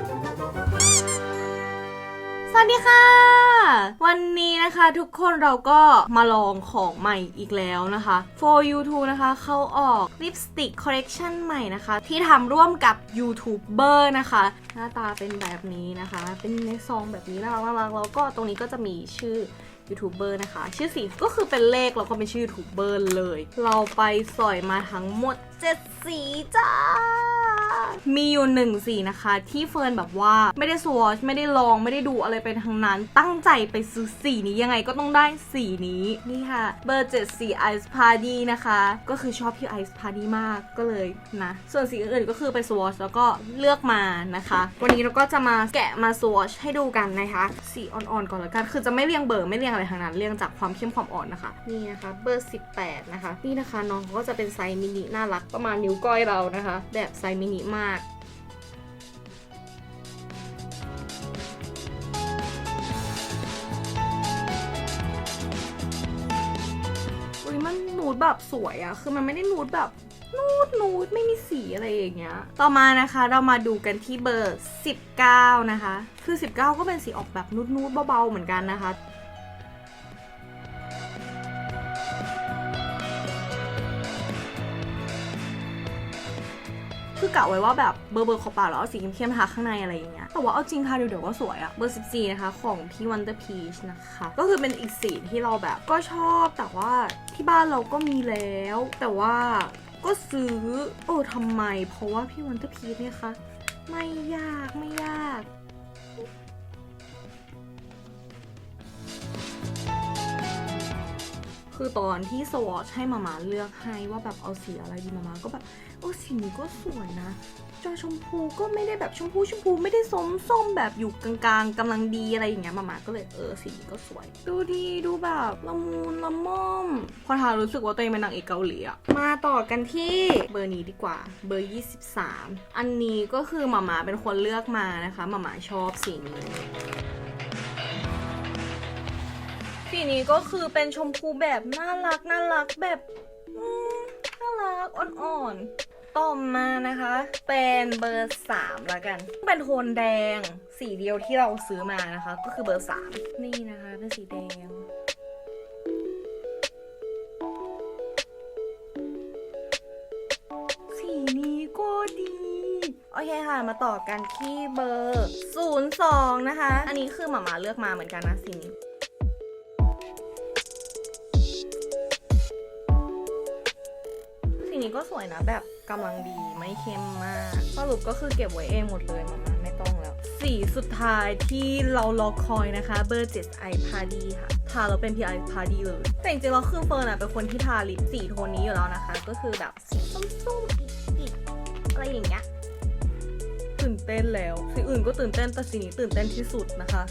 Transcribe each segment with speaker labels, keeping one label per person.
Speaker 1: สวัสดีค่ะ วันนี้นะคะทุกคนเราก็มาลองของใหม่อีกแล้วนะคะ for YouTube นะคะเข้าออกลิปสติกคอลเล t ชันใหม่นะคะ ที่ทำร่วมกับยูทูบเบอร์นะคะ หน้าตาเป็นแบบนี้นะคะ เป็นในซองแบบนี้น่ารักน่ากแล้วก็ตรงนี้ก็จะมีชื่อยูทูบเบอร์นะคะ ชื่อสีก็คือเป็นเลขแล้วก็เป็นชื่อยูทูบเบอร์เลย เราไปสอยมาทั้งหมด 7 สีจ้า มีอยู่หนึ่งสีนะคะ ที่เฟิร์นแบบว่าไม่ได้สวอชไม่ได้ลองไม่ได้ดูอะไรไปทั้งนั้น ตั้งใจไปซื้อสีนี้ยังไงก็ต้องได้สีนี้นี่ค่ะเบอร์7สี Ice Party นะคะ ก็คือชอบพี่ Ice Party มากก็เลยนะส่วนสีอื่นๆก็คือไปสวอชแล้วก็เลือกมานะคะ วันนี้เราก็จะมาแกะมาสวอชให้ดูกันนะคะสีอ่อนๆก่อนละกันคือจะไม่เรียงเบอร์ไม่เรียงอะไรทั้งนั้นเรียงจากความเข้มความอ่อนนะคะ นี่นะคะเบอร์ 18 นะคะ นี่นะคะน้องก็จะเป็นไซส์มินิน่ารักประมาณนิ้วก้อยเรานะคะ แบบไซส์มินิมาก อุ้ยมันนูดแบบสวยอะคือมันไม่ได้นูดแบบนูดนูดไม่มีสีอะไรอย่างเงี้ย ต่อมานะคะเรามาดูกันที่เบอร์ 19 นะคะ คือ 19 ก็เป็นสีออกแบบนูดนูดเบาๆเหมือนกันนะคะ คือกะไว้ว่าแบบเบอร์เบอร์ขอบปากแล้วเอาสีเข้มๆทาข้างในอะไรอย่างเงี้ยแต่ว่าเอาจริงทาเดี๋ยวๆก็สวยอะเบอร์ 14 นะคะ ของพี่วันเดอร์พีชนะคะ ก็คือเป็นอีกสีที่เราแบบก็ชอบแต่ว่าที่บ้านเราก็มีแล้ว แต่ว่าก็ซื้อโอ้ทำไม เพราะว่าพี่วันเดอร์พีชเนี่ยคะไม่ยากไม่ยาก คือตอนที่สวอชให้มามาเลือกให้ว่าแบบเอาสีอะไรดีมามาก็แบบโอ้สีนี้ก็สวยนะจอชมพูก็ไม่ได้แบบชมพูชมพูไม่ได้ส้มส้มแบบอยู่กลางๆกำลังดีอะไรอย่างเงี้ยมามาก็เลยเออสีนี้ก็สวย ดูดีดูแบบละมุนละม่อม พอทารู้สึกว่าตัวเองเป็นนางเอกเกาหลีอะมาต่อกันที่เบอร์นี้ดีกว่าเบอร์ 23 อันนี้ก็คือมามาเป็นคนเลือกมานะคะมามาชอบสีนี้ สีนี้ก็คือเป็นชมพูแบบน่ารักน่ารักแบบน่ารักอ่อนๆ ต่อมานะคะ เป็นเบอร์สามแล้วกัน เป็นโทนแดงสีเดียวที่เราซื้อมานะคะ ก็คือเบอร์สามนี่นะคะเป็นสีแดงสีนี้ก็ดีโอเคค่ะ มาต่อกันที่เบอร์ 02 นะคะ อันนี้คือหมามาเลือกมาเหมือนกันนะสีนี้ นี้ก็สวยนะแบบกำลังดีไม่เข้มมากสรุปก็คือเก็บไว้เองหมดเลยมามาไม่ต้องแล้ว สีสุดท้ายที่เรารอคอยนะคะเบอร์7 i Party ค่ะทาแล้วเป็น PI Party เลย แต่จริงๆแล้วคือเฟิร์นอะเป็นคนที่ทาลิปสีโทนนี้อยู่แล้วนะคะ ก็คือแบบสีส้มๆอีกๆอะไรอย่างเงี้ยตื่นเต้นแล้วสีอื่นก็ตื่นเต้นแต่สีนี้ตื่นเต้นที่สุดนะคะ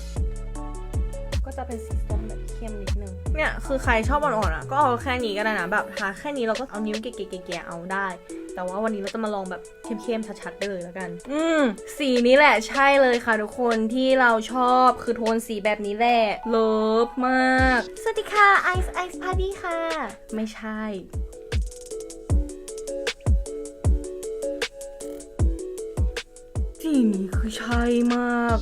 Speaker 1: ก็จะเป็นสีส้มแบบเข้มนิดนึง เนี่ยคือใครชอบอ่อนๆอะก็เอาแค่นี้ก็ได้นะแบบทาแค่นี้เราก็เอานิ้วเก๋ๆๆๆเอาได้ แต่ว่าวันนี้เราจะมาลองแบบเข้มๆชัดๆไปเลยแล้วกัน อืมสีนี้แหละใช่เลยค่ะทุกคนที่เราชอบคือโทนสีแบบนี้แหละเลิฟมาก สวัสดีค่ะไอซ์ไอซ์พาร์ตี้ค่ะ ไม่ใช่สีนี้คือใช่มาก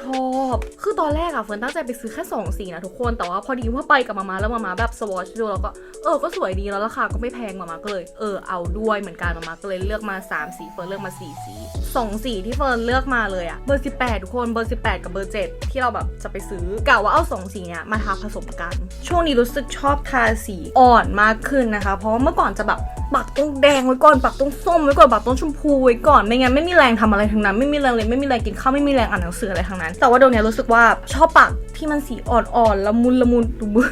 Speaker 1: ชอบ คือตอนแรกอะเฟิร์นตั้งใจไปซื้อแค่2สีนะทุกคน แต่ว่าพอดีว่าไปกับมามาแล้วมามาแบบสวอชดูแล้วก็เออก็สวยดีแล้วราคาก็ไม่แพงมามาก็เลยเออเอาด้วยเหมือนกันมามาก็เลยเลือกมา 3 สีเฟิร์นเลือกมา 4 สี2สีที่เฟิร์นเลือกมาเลยอะเบอร์ 18 ทุกคนเบอร์ 18 กับเบอร์ 7 ที่เราแบบจะไปซื้อกะว่าเอา 2 สีเนี้ยมาทาผสมกัน ช่วงนี้รู้สึกชอบทาสีอ่อนมากขึ้นนะคะ เพราะว่าเมื่อก่อนจะแบบปักตรงแดงไว้ก่อนปักตรงส้มไว้ก่อนปักตรงชมพูไว้ก่อนไม่งั้นไม่มีแรงทำอะไรทั้งนั้น ไม่มีแรงเลยไม่มีแรงกินข้าวไม่มีแรงอ่านหนังสืออะไรทั้งนั้น แต่ว่าเดี๋ยวนี้รู้สึกว่าชอบปักที่มันสีอ่อนๆละมุนละมุนดูมือ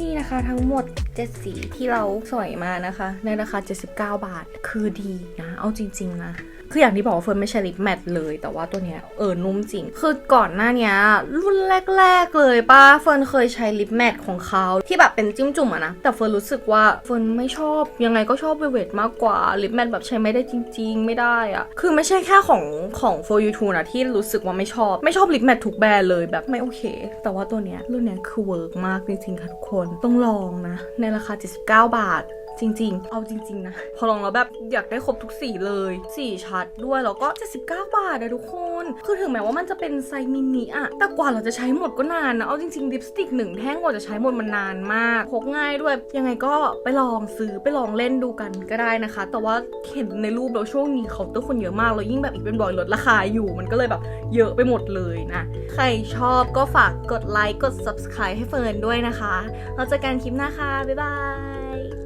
Speaker 1: นี่นะคะ ทั้งหมด7สีที่เราสวยมานะคะในราคา79 บาท คือดีนะ เอาจริง ๆ นะ คืออย่างที่บอกว่าเฟิร์นไม่ใช่ลิปแมทเลยแต่ว่าตัวเนี้ยเออนุ่มจริง คือก่อนหน้าเนี้ยรุ่นแรก ๆ เลยป้าเฟิร์นเคยใช้ลิปแมทของเขาที่แบบเป็นจิ้มจุ่มอะนะแต่เฟิร์นรู้สึกว่าเฟิร์นไม่ชอบยังไงก็ชอบเวเวทมากกว่าลิปแมทแบบใช้ไม่ได้จริง ๆ ไม่ได้อะคือไม่ใช่แค่ของของ for you too นะที่รู้สึกว่าไม่ชอบ ไม่ชอบลิปแมททุกแบรนด์เลยแบบไม่โอเค แต่ว่าตัวเนี้ยรุ่นเนี้ยคือเวิร์กมากจริงๆค่ะทุกคนต้องลองนะในราคา 79 บาท จริง ๆ เอาจริง ๆ นะ พอลองแล้วแบบอยากได้ครบทุกสีเลย สีชัดด้วย แล้วก็ 79 บาทอะทุกคน คือถึงแม้ว่ามันจะเป็นไซส์มินิอะแต่กว่าเราจะใช้หมดก็นานนะ เอาจริงๆลิปสติกหนึ่งแท่งกว่าจะใช้หมดมันนานมากพกง่ายด้วย ยังไงก็ไปลองซื้อไปลองเล่นดูกันก็ได้นะคะ แต่ว่าเห็นในรูปแล้วช่วงนี้เขาตัวคนเยอะมากแล้วยิ่งแบบอีกเป็นบ่อยลดราคาอยู่มันก็เลยแบบเยอะไปหมดเลยนะ ใครชอบก็ฝากกดไลค์กด subscribe ให้เฟิร์นด้วยนะคะ เราจอกันคลิปหน้าค่ะบ๊ายบาย